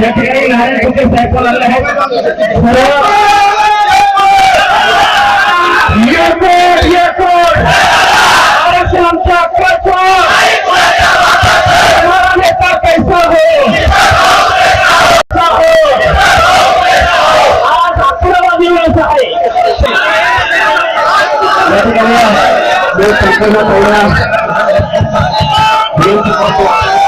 या ठिकाणी नारायण कुठे साहेब पण आलेले आहेत सर्व येतो येतो आरक्षण आमच्या हक्काचं. हमारा नेता कैसा हो? कैसा हो? आज अकरावा दिवस आहे या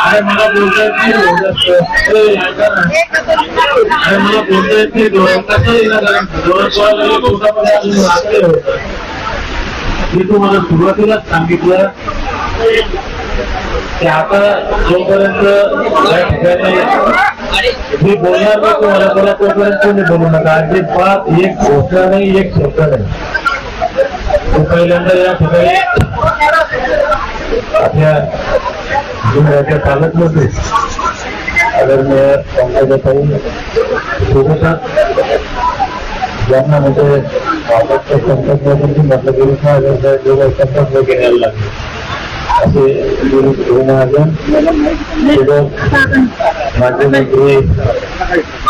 अरे, मला बोलता येत नाही अरे मला बोलता येत नाही कसं येणार मी तुम्हाला सुरुवातीलाच सांगितलं की आता जोपर्यंत या ठिकाणी मी बोलणार नाही तुम्हाला त्याला तोपर्यंत तुम्ही बोलू नका. अजिबात एक घोषणा नाही एक शब्द नाही. पहिल्यांदा या ठिकाणी आपल्या जिल्ह्याच्या पालकमंत्री आदरणीय पंकजाताई सोबतच ज्यांना म्हणजे बाबाच्या संपर्कमध्ये म्हटलं गेलं ना संपर्क घ्यायला लागले असे गुरु गुरु महाजन सोबत माजी मंत्री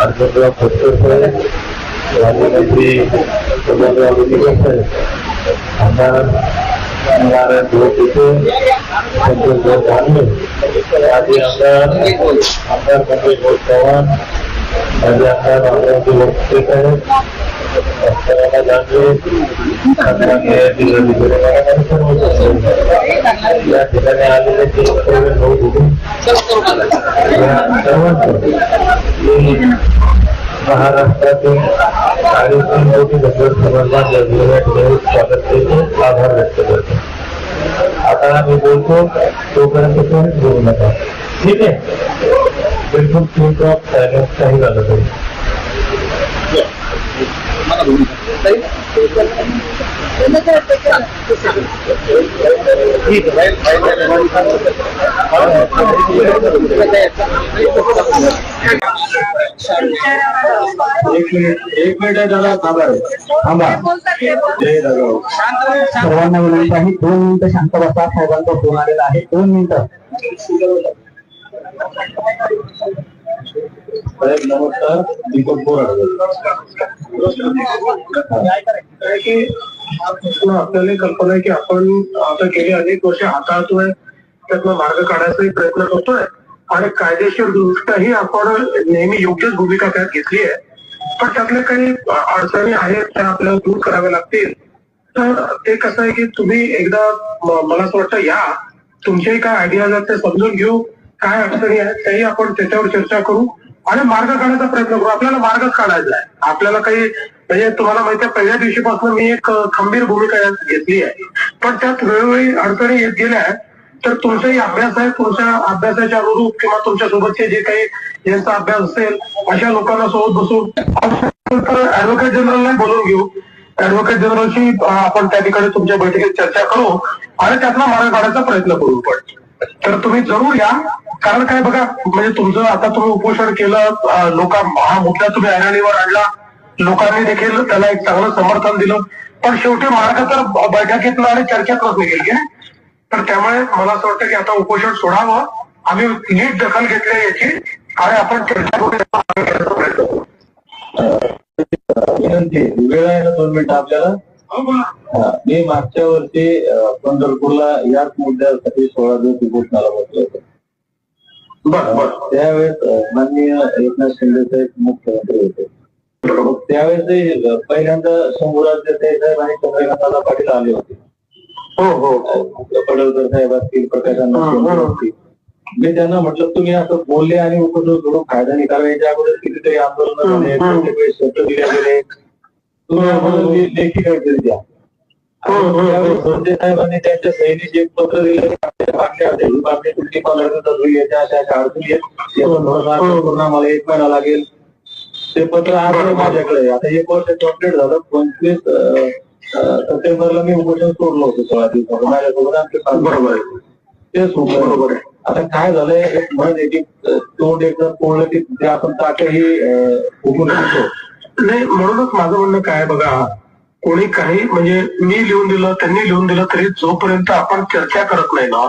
अर्जुनराव खोतकर साहेब माजी मंत्री सुभाषराव लोणीकर साहेब आमदार नारायण धोपेचे संतोषभाऊ धानवे माजी आमदार आमदार मंत्री माजी आमदार अमरावती जाणवे या ठिकाणी आलेले ते सर्व भाऊ बघून या सर्वांचं महाराष्ट्रातील साडेतीन कोटी स्वागत केले आभार व्यक्त करतो. आता मी बोलतो तोपर्यंत कोणीच बोलू नका. ठीक आहे? बिलकुल प्रिंट ऑफ सायलेन्स काही झालं तरी. एक मिनिट एक मिनिट आहे दादा थांबा थांबा. जय दादा सर्वांना विनंती आहे दोन मिनिटं शांत बसा. साहेबांचा फोन आलेला आहे. दोन मिनिटं. साहेब नमस्कार दीपक बोराड आपल्याला कल्पना आहे की आपण आता गेली अनेक वर्ष हाताळतोय त्यातनं मार्ग काढायचाही प्रयत्न करतोय आणि कायदेशीर दृष्ट्याही आपण नेहमी योग्यच भूमिका त्यात घेतली आहे. पण त्यातल्या काही अडचणी आहेत त्या आपल्याला दूर कराव्या लागतील. तर ते कसं आहे की तुम्ही एकदा मला असं वाटतं या तुमच्याही काय आयडियाज आहेत ते समजून घेऊ. काय अडचणी आहेत त्याही आपण त्याच्यावर चर्चा करू आणि मार्ग काढायचा प्रयत्न करू. आपल्याला मार्गच काढायचा आहे. आपल्याला काही म्हणजे तुम्हाला माहिती आहे पहिल्या दिवशीपासून मी एक खंबीर भूमिका घेतली आहे. पण त्यात वेळोवेळी अडचणी येत गेल्या आहेत. तर तुमचाही अभ्यास आहे. तुमच्या अभ्यासाच्या अनुरूप किंवा तुमच्या सोबतचे जे काही यांचा अभ्यास असेल अशा लोकांना सोबत बसून ऍडव्होकेट जनरलला बोलून घेऊ. ऍडव्होकेट जनरलशी आपण त्या ठिकाणी तुमच्या बैठकीत चर्चा करू आणि त्यातला मार्ग काढायचा प्रयत्न करू पण तर तुम्ही जरूर या. कारण काय बघा म्हणजे तुमचं आता तुम्ही उपोषण केलं लोक हा मुद्दा तुम्ही ऐरणीवर आणला. लोकांनी देखील त्याला एक चांगलं समर्थन दिलं. पण शेवटी मार्ग तर बैठकीतनं आणि चर्चेतच निघेल की? तर त्यामुळे मला असं वाटतं की आता उपोषण सोडावं. आम्ही नीट दखल घेतली याची. आणि आपण चर्चा. विनंती वेळ आहे ना दोन मिनिटं आपल्याला? हो, मी मागच्या वर्षी पंढरपूरला याच मुद्द्यासाठी सोळा दिवस उपोषणाला बसलो होतो. बर बर. त्यावेळेस माननीय एकनाथ शिंदे साहेब मुख्यमंत्री होते. मग त्यावेळेस ते पहिल्यांदा शंभूराज देसाई साहेब आणि चंद्रकांतदादा पाटील आले होते. हो हो. पडळकर साहेब असतील प्रकाशांना हा, हा. असतील. मी त्यांना म्हटलं तुम्ही असं बोलले आणि सोडून फायदा नाही कारण याच्या अगोदर कितीतरी आंदोलन झाले वेळेस शब्द दिले गेले? तुम्ही लेखी काहीतरी द्या. हम्म, हम्म. भोसले साहेबांनी त्यांच्या सैनिक एक पत्र दिलं. की आपल्या मागण्या होत्या ही मागणी तुमची पालन अडचणी आहेत याचं थोडंसं हम्म. करून एक महिना लागेल ते पत्र आलं माझ्याकडे आता एक वर्ष कंप्लीट झालं पंचवीस सप्टेंबरला मी उपोषण सोडलं होतं सोळा दिवसाचं माझ्यासोबत आमचे बरोबर आहे तेच बरोबर आहे आता काय झालंय एक म्हण आहे की अं, तोंड एकदा पोळलं की ते आपण ताटही उघडून घेतो नाही म्हणूनच माझं म्हणणं काय बघा कोणी काही म्हणजे मी लिहून दिलं त्यांनी लिहून दिलं तरी जोपर्यंत आपण चर्चा करत नाही ना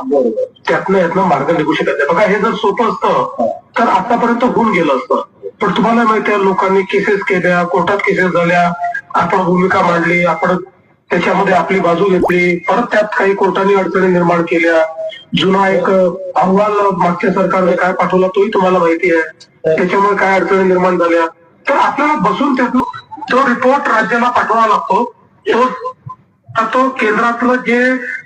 त्यातनं यातनं मार्ग निघू शकत नाही. बघा हे जर सोपं असतं तर आतापर्यंत होऊन गेलं असतं. पण तुम्हाला माहिती आहे लोकांनी केसेस केल्या कोर्टात केसेस झाल्या आपण भूमिका मांडली आपण त्याच्यामध्ये आपली बाजू घेतली परत त्यात काही कोर्टाने अडचणी निर्माण केल्या. जुना एक अहवाल मागच्या सरकारने काय पाठवला तोही तुम्हाला माहिती आहे. त्याच्यामुळे काय अडचणी निर्माण झाल्या. तर आपल्याला बसून त्यातून तो रिपोर्ट राज्याला पाठवावा लागतो. तो तो जे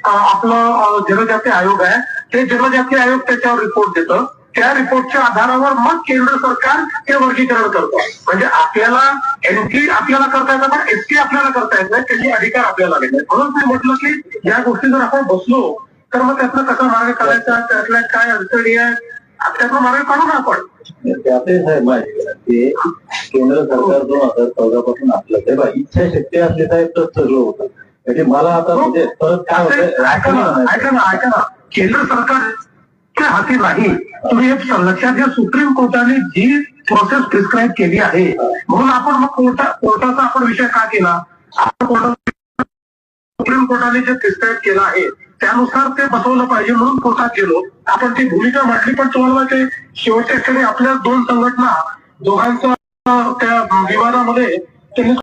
आपलं जनजाती आयोग आहे, ते जनजाती आयोग रिपोर्ट देतं. त्या रिपोर्टच्या आधारावर मग केंद्र सरकार ते वर्गीकरण करतं. एनटी करता येतं, पण एसटी आपल्याला करता त्याचे अधिकार आपल्याला नाही म्हणून मी की गोष्टी जर आपण बसलो मग त्यातनं कसा मार्ग काय अडचणी त्यातनं मार्ग आपण. की केंद्र सरकार दोन हजार चौदा पासून आपलं ते बा इच्छाशक्ती असली तर सगळं होतं. म्हणजे मला आता म्हणजे परत काय होतं ऐका ना ऐका ना केंद्र सरकारच्या हाती नाही. तुम्ही एक लक्षात घ्या सुप्रीम कोर्टाने जी प्रोसेस प्रिस्क्राईब केली आहे म्हणून आपण मग कोर्टा कोर्टाचा आपण विषय का केला? आपण कोर्टात सुप्रीम कोर्टाने जे प्रिस्क्राईब केलं आहे त्यानुसार ते बसवलं पाहिजे म्हणून कोर्टात गेलो. आपण ती भूमिका मांडली पण तुम्हाला आहे, शेवटच्या क्षणी आपल्या दोन संघटना दोघांचा त्या विवादामध्ये त्यांनी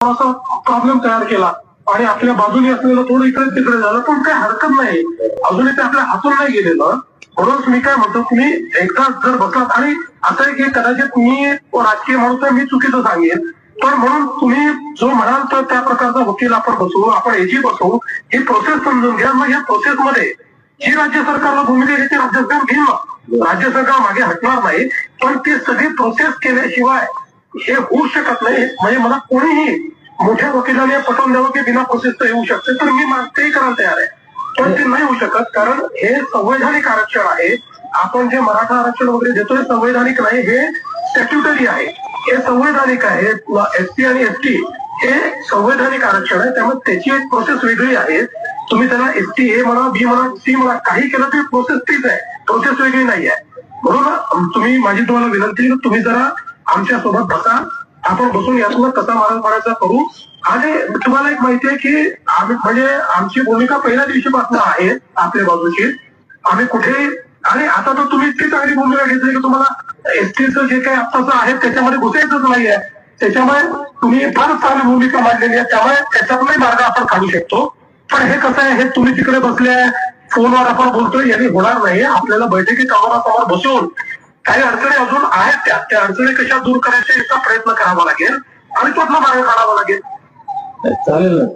थोडासा प्रॉब्लेम तयार केला. आणि आपल्या बाजूने असलेलं थोडं इकडे तिकडे झालं. पण काही हरकत नाही. अजूनही ते आपल्या हातून नाही गेलेलं. म्हणून मी काय म्हणतो तुम्ही एकदा जर बसलात आणि असं आहे की कदाचित मी राजकीय माणूस आहे मी चुकीचं सांगेन. पण म्हणून तुम्ही जो म्हणाल तर त्या प्रकारचा वकील आपण बसवू आपण एजी बसवू ही प्रोसेस समजून घ्या. मग या प्रोसेसमध्ये जी राज्य सरकारला भूमिका घेते राज्य सरकार घेईल राज्य सरकार मागे हटणार नाही पण ती सगळी प्रोसेस केल्याशिवाय हे होऊ शकत नाही. म्हणजे मला कोणीही मोठ्या वकिलाने पटवून द्यावं की बिना प्रोसेसचं येऊ शकते तर मी मा- तेही करायला तयार आहे. पण ते नाही होऊ शकत कारण हे संवैधानिक आरक्षण आहे. आपण जे मराठा आरक्षण वगैरे देतोय संवैधानिक नाही हे स्टॅट्युटरी आहे. हे संवैधानिक आहे. एसटी आणि एसटी हे संवैधानिक आरक्षण आहे. त्यामुळे त्याची एक प्रोसेस वेगळी आहे. तुम्ही त्याला एसटी ए म्हणा बी म्हणा सी म्हणा काही केलं तरी प्रोसेस तीच आहे. प्रोसेस वेगळी नाही आहे म्हणून तुम्ही माझी तुम्हाला विनंती की तुम्ही जरा आमच्यासोबत बसा. आपण बसून यातून कसा मार्ग काढायचा करू. आणि तुम्हाला एक माहिती आहे की आम्ही म्हणजे आमची भूमिका पहिल्या दिवशीपासून आहे आपल्या बाजूची. आम्ही कुठे आणि आता तर तुम्ही इतकी चांगली भूमिका घेतली की तुम्हाला एसटीचं जे काही आत्ताचं आहे त्याच्यामध्ये घुसायचंच नाहीये. त्याच्यामुळे तुम्ही फार चांगली भूमिका मांडलेली आहे. त्यामुळे त्याच्यातूनही मार्ग आपण काढू शकतो. पण हे कसं आहे? हे तुम्ही तिकडे बसले फोनवर आपण बोलतोय यांनी होणार नाही. आपल्याला बैठकीत समोरासमोर बसून काही अडचणी अजून आहेत त्या. त्या अडचणी कशा दूर करायच्या याचा प्रयत्न करावा लागेल आणि त्यातला मार्ग काढावा लागेल? चालेल ना.